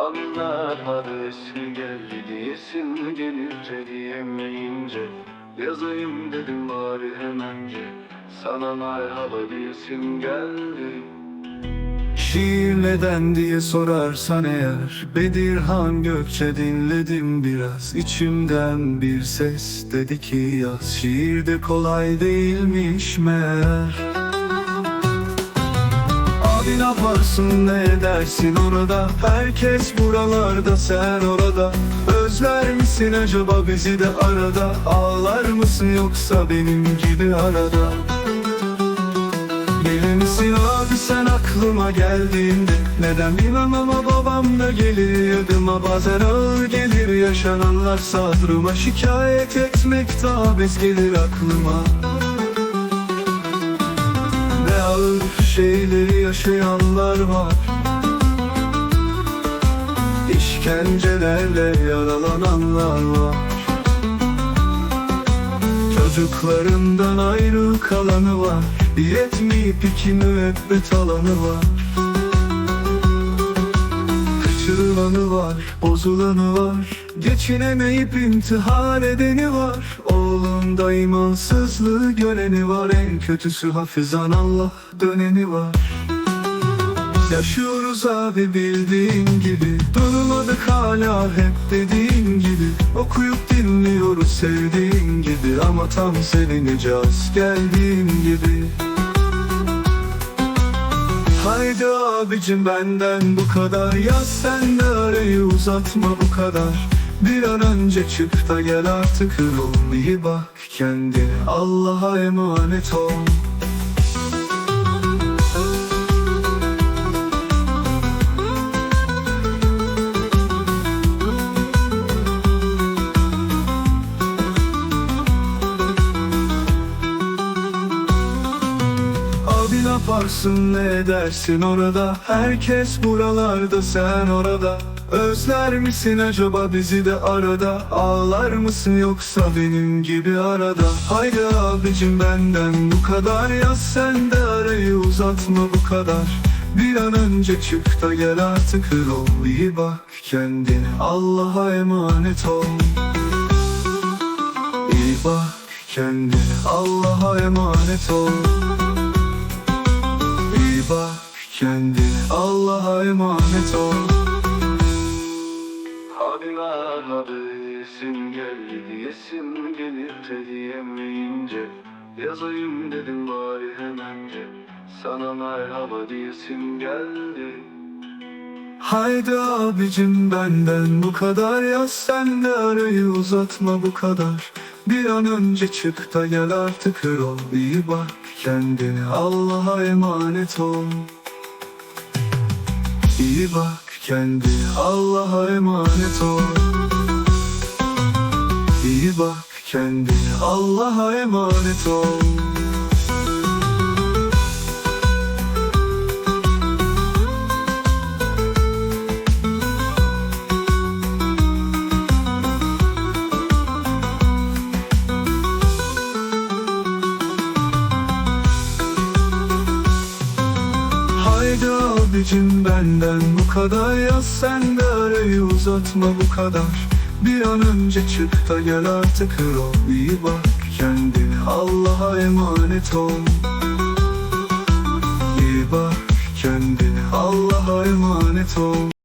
Anlar eski geldi diyesin gelir diyemeyince Yazayım dedim bari hemence Sana merhaba diyesim geldi. Şiir neden diye sorarsan eğer Bedirhan Gökçe dinledim biraz. İçimden bir ses dedi ki yaz Şiir de kolay değilmiş meğer Abi ne yaparsın ne edersin orada? Herkes buralarda sen orada. Özler misin acaba bizi de arada? Ağlar mısın yoksa benim gibi arada? Gelir misin abi sen aklıma geldiğinde? Neden bilmem ama babam da gelir yadıma. Bazen ağır gelir yaşananlar. Sadrıma Şikayet etmek daha bez gelir aklıma ağır şeyleri yaşayanlar var. İşkencelerle yaralananlar var. Çocuklarından ayrı kalanı var. Yetmeyip iki müebbet alanı var Kaçırılanı var, bozulanı var. Geçinemeyip intihar edeni var. Oğlunda imansızlığı göreni var. En kötüsü hafızan Allah döneni var. Yaşıyoruz abi bildiğin gibi. Durmadık hala hep dediğin gibi. Okuyup dinliyoruz sevdiğin gibi. Ama tam sevineceğiz geldiğin gibi. Haydi abicim benden bu kadar Yaz sen arayı uzatma bu kadar. Bir an önce çık da gel artık. İyi bak kendine. Allah'a emanet ol yaparsın ne edersin orada? Herkes buralarda sen orada. Özler misin acaba bizi de arada? Ağlar mısın yoksa benim gibi arada? Haydi abicim benden bu kadar Yaz sen de arayı uzatma bu kadar. Bir an önce çık da gel artık ol iyi bak kendine Allah'a emanet ol. İyi bak kendine Allah'a emanet ol bak kendine Allah'a emanet ol. Hadi merhaba diyesim geldi diyesim gelir de diyemeyince. Yazayım dedim bari hemence Sana merhaba diyesim geldi. Haydi abicim benden bu kadar Yaz sen de arayı uzatma bu kadar. Bir an önce çık da gel artık ol İyi bak kendine Allah'a emanet ol. İyi bak kendine Allah'a emanet ol. İyi bak kendine Allah'a emanet ol Abicim benden bu kadar Yaz sen de arayı uzatma bu kadar. Bir an önce çık da gel artık ol bak kendine Allah'a emanet ol. İyi bak kendine Allah'a emanet ol